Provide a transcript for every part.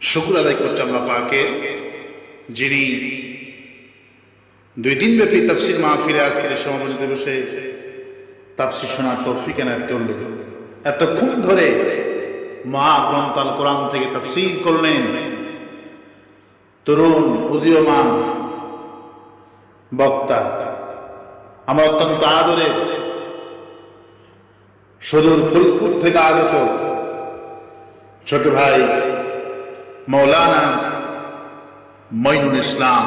শুকুর আদায় করছে আল্লাহ পাকে, যিনি দুই দিন ব্যাপী তাফসির মাহফিলে আজকের সমাবেশ দিবসে তাফসির শোনার তৌফিক এনায়ত করল এতক্ষণ ধরে মা গ্রন্থ আল কোরআন থেকে তাফসির করলেন। তরুণ, উদীয়মান বক্তা, আমরা অত্যন্ত আদরে সদূর ফুলপুর থেকে আগত ছোট ভাই মৌলানা মইনুল ইসলাম,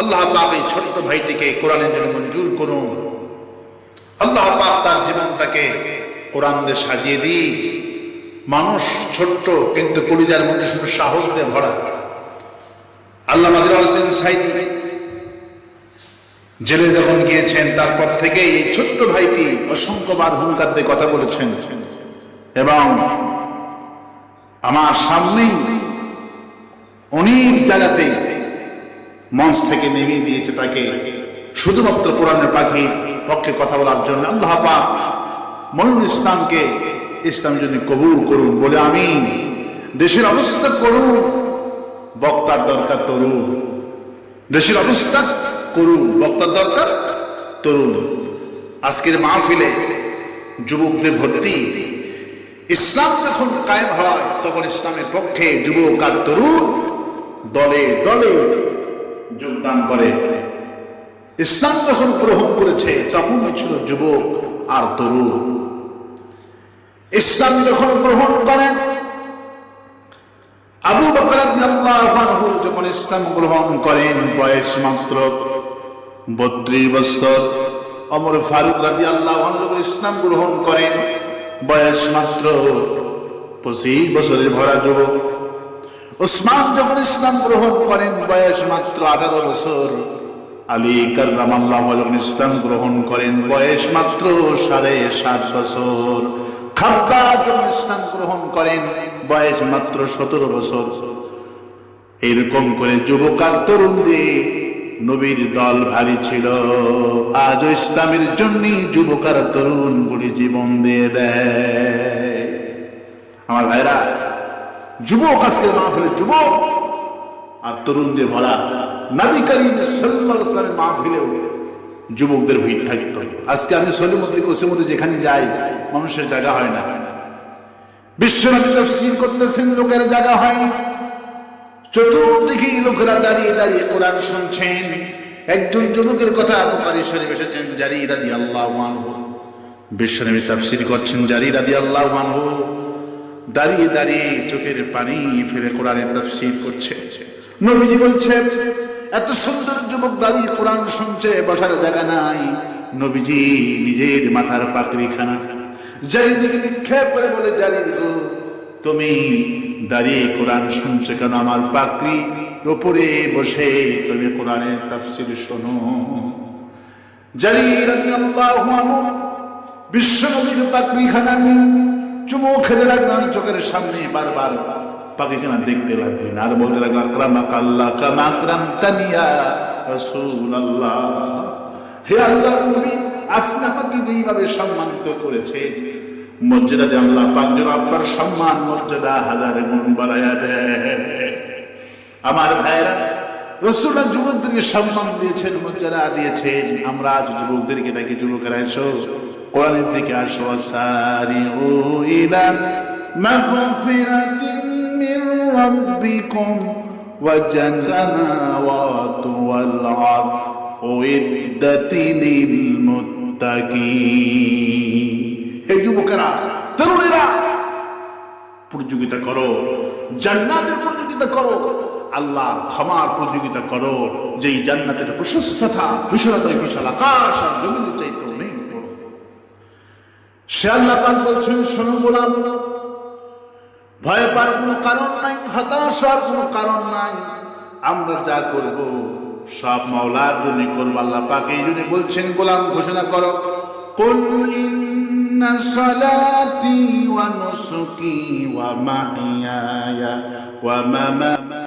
আল্লাহ পাক এই ছোট্ট ভাইটিকে কোরআনের জন্য মঞ্জুর করুন। আল্লাহ পাক তার জীবনটাকে কোরআন দিয়ে সাজিয়ে দিই মানুষ ছোট্ট, কিন্তু কলিজার মধ্যে শুধু সাহস দিয়ে ভরা। আল্লাহ হোসেন সাইদ জেলে যখন গিয়েছেন, তারপর থেকে এই ছোট্ট ভাইটি অসংখ্যবার হুঙ্কার দিয়ে কথা বলেছেন। এবং আমার সামনেই অনেক জায়গাতে মঞ্চ থেকে নেমে দিয়েছে তাকে। শুধুমাত্র কোরআনের পাখি পক্ষে কথা বলার জন্য। আল্লাহ পাক ইসলামকে ইসলাম যদি কবুল করুন, বলে আমি দেশের অবস্থা করুন, বক্তার দরকার তরুণ। দেশের অবস্থা করুন, বক্তার দরকার তরুণ। আজকের মাহফিলে যুবকদের ভর্তি। ইসলাম যখন কায়েম হয়, তখন ইসলামের পক্ষে যুবক আর তরুণ দলে দলে যোগদান করে। ইসলাম যখন গ্রহণ করেছে, তখন ছিল যুবক আর তরুণ। ইসলাম যখন গ্রহণ করেন আবু বকর যখন ইসলাম গ্রহণ করেন, বয়স মাত্র বত্রিশ বছর। অমর ফারুক রাদিয়াল্লাহু আল্লাহ ইসলাম গ্রহণ করেন, বয়স মাত্র পঁচিশ বছরের ভরা যুবক। ওসমান যখন ইসলাম গ্রহণ করেন, বয়স মাত্র আঠারো বছর। আলী কার্লামাল্লাহ যখন ইসলাম গ্রহণ করেন, বয়স মাত্র সাড়ে সাত বছর। খাব্বাব যখন ইসলাম গ্রহণ করেন, বয়স মাত্র সতেরো বছর। এরকম করে যুবক আর তরুণদের নবীর দল ভারী ছিল। আজ ইসলামের জন্য যুবক আর তরুণ বুড়ি জীবন দিয়ে দেয়। আমার ভাইরা যুবক আজকে মাহফিলে যুবক আর তরুণদের ভরা। নবী করিম ওয়াসাল্লামের মাহফিলেও যুবকদের ভিড় থাকতো। আজকে আমি সলিমুদ্দি কোসিমুদ্দি যেখানে যাই, মানুষের জায়গা হয় না। বিশ্বনবী তাফসীর করতেছেন, লোকের জায়গা হয়নি চতুর্দিকে লোকেরা দাঁড়িয়ে দাঁড়িয়ে কোরআন শুনছেন। একজন যুবকের কথা বুখারী শরীফ এসেছেন জারি রাদিয়াল্লাহু আনহু। বিশ্বনবী তাফসীর করছেন জারি রাদিয়াল্লাহু আনহু। দাঁড়িয়ে দাঁড়িয়ে চোখের পানি ফেলে কোরআনের তাফসীর করছে। নবীজি বলছে এত সুন্দর যুবক দাঁড়িয়ে কোরআন শুনছে, বসার জায়গা নাই। নবীজি নিজের মাথার পাকড়ি খানা জারি দিকে নিক্ষেপ করে বলে, জারি গো, তুমি দাঁড়িয়ে কোরআন শুনছো কেন? আমার পাকড়ি উপরে বসে তুমি কোরআনের তাফসীর শোনো। জারি রাদিয়াল্লাহু আনহু বিশ্ব নবীর পাকড়ি খানা নিয়ে চুমো খেতে লাগলাম চোখের সামনে বারবার। পাখিখানা দেখতে লাগলেন আর বলতে লাগল আকরাম আল্লাহ কাম আকরাম তানিয়া রাসূলুল্লাহ। হে আল্লাহ নবী, আপনাকে যেইভাবে সম্মানিত করেছে, মর্যাদা দিয়ে আল্লাহ পাক যেন আপনার সম্মান মর্যাদা হাজার গুণ বাড়াইয়া দেয়। আমার ভাইয়েরা রসুল্লাহ যুবকদেরকে সম্মান দিয়েছেন, মর্যাদা দিয়েছেন। আমরা আজ যুবকদেরকে নাকি যুবকেরা এসো। কোরআনের দিকে আসো সারি ও ইলা ওয়া জান্নাত ওয়াল আরদ উইদ্দাত লিল মুত্তাকিন হে যুবকেরা, তরুণেরা, প্রতিযোগিতা করো, জান্নাতের প্রতিযোগিতা করো আল্লাহ ক্ষমার প্রতিযোগিতা করো, যেই জান্নাতের প্রশস্ততা, বিশালতায় বিশাল আকাশ আর জমিনের চাইতে অনেক বড় সে আল্লাহ পাক বলছেন শোনো গোলাম ভয় পাওয়ার কোনো কারণ নাই হতাশ হওয়ার কোনো কারণ নাই আমরা যা করব সব মাওলার জন্য করবো আল্লাহ পাক এই জন্য বলছেন গোলাম ঘোষণা করো قل إن صلاتي ونسكي ومحياي ومماتي